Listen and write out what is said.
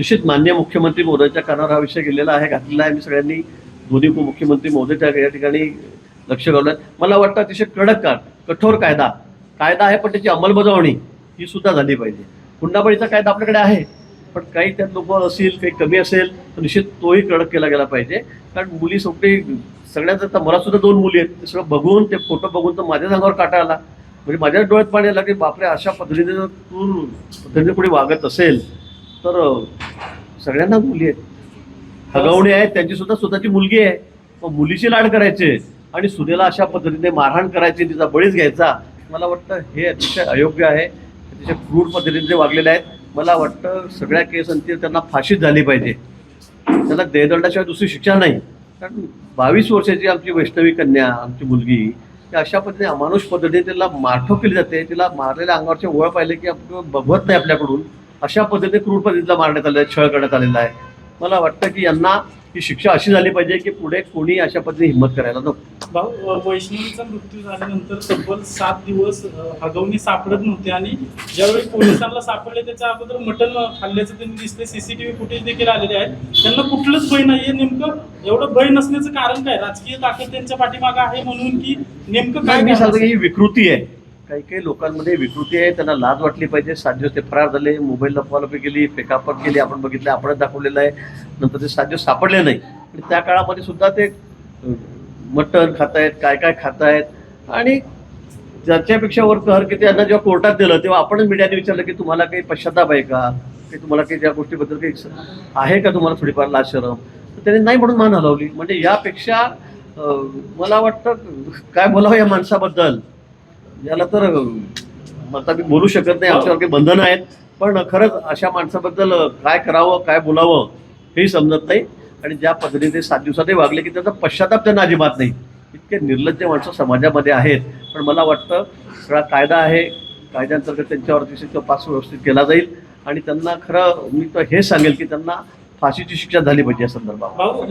निश्चित मान्य मुख्यमंत्री महोदयाच्या कानावर हा विषय गेलेला आहे घातलेला आहे. मी सगळ्यांनी दोन्ही उपमुख्यमंत्री महोदयाच्या या ठिकाणी लक्ष घालून. मला वाटतं अतिशय कडक का कठोर कायदा. कायदा आहे पण त्याची अंमलबजावणी ही सुद्धा झाली पाहिजे. हुंडाबळीचा कायदा आपल्याकडे आहे पण काही त्यात लोक असतील काही कमी असेल तर निश्चित तोही कडक केला गेला पाहिजे. कारण मुली सगळे सगळ्यात आता मला सुद्धा दोन मुली आहेत. ते सगळं बघून ते फोटो बघून तर माझ्या अंगावर काटा आला. म्हणजे माझ्या डोळ्यात पाणी आला की बापरे अशा पद्धतीने जर तू पद्धतीने कुणी वागत असेल तर सगळ्यांना मुली आहेत. हगवणे आहेत त्यांची सुद्धा स्वतःची मुलगी आहे. मग मुलीची लाड करायचे आणि सुनेला अशा पद्धतीने मारहाण करायची तिचा बळीच घ्यायचा मला वाटतं हे अतिशय अयोग्य आहे. अतिशय क्रूर पद्धतीने ते वागलेले आहेत. मला वाटतं सगळ्या केस अंती त्यांना फाशीच झाली पाहिजे. त्याला देहदंडाशिवाय दुसरी शिक्षा नाही. कारण बावीस वर्षाची आमची वैष्णवी कन्या आमची मुलगी अशा पद्धतीने अमानुष पद्धतीने तिला मारठोक केली जाते. तिला मारलेल्या अंगावरचे वळ पाहिले की आपण बघवत नाही आपल्याकडून. अशा पद्धतीने क्रूर पद्धतीला मारण्यात आहे छळ करण्यात आलेला आहे. मला वाटतं की यांना ही शिक्षा अशी झाली पाहिजे की पुढे कोणी अशा पद्धतीने हिंमत करायला नको. वैष्णवीचा मृत्यू झाल्यानंतर तब्बल सात दिवस हगवणी सापडत नव्हते आणि ज्यावेळी पोलिसांना सापडले त्याच्या अगोदर मटण खाल्ल्याचं त्यांनी दिसले सीसीटीव्ही फुटेज देखील आलेले आहेत. त्यांना कुठलंच भय नाहीये. नेमकं एवढं भय नसण्याचं कारण काय? राजकीय ताकद त्यांच्या पाठीमागं आहे म्हणून की नेमकं काय मी सांगतो? ही विकृती आहे. काही काही लोकांमध्ये विकृती आहे त्यांना लाज वाटली पाहिजे. सात दिवस ते फरार झाले मोबाईल लपवालपी केली फेकापट केली आपण बघितलं आपणच दाखवलेलं आहे. नंतर ते सात दिवस सापडले नाही. आणि त्या काळामध्ये सुद्धा ते अं, मटण खातायत काय काय खातायत. आणि ज्याच्यापेक्षा वर कहर की त्यांना जेव्हा कोर्टात दिलं तेव्हा आपणच मीडियाने विचारलं की तुम्हाला काही पश्चाताप आहे का? की तुम्हाला काही त्या गोष्टीबद्दल काही आहे का तुम्हाला थोडीफार लाज शरम? तर त्याने नाही म्हणून मान हलवली. म्हणजे यापेक्षा मला वाटतं काय बोलावं या माणसाबद्दल? याला तर आता मी बोलू शकत नाही आमच्यावर काही बंधनं आहेत. पण खरंच अशा माणसाबद्दल काय करावं काय बोलावं हेही समजत नाही. आणि ज्या पद्धतीने ते सात दिवसातही वागले की त्याचा पश्चाताप त्यांना अजिबात नाही. इतके निर्लज्ज माणसं समाजामध्ये आहेत. पण मला वाटतं सगळा कायदा आहे. कायद्याअंतर्गत त्यांच्यावर अतिशय तपास व्यवस्थित केला जाईल. आणि त्यांना खरं मी तर हे सांगेल की त्यांना फाशीची शिक्षा झाली पाहिजे या संदर्भात.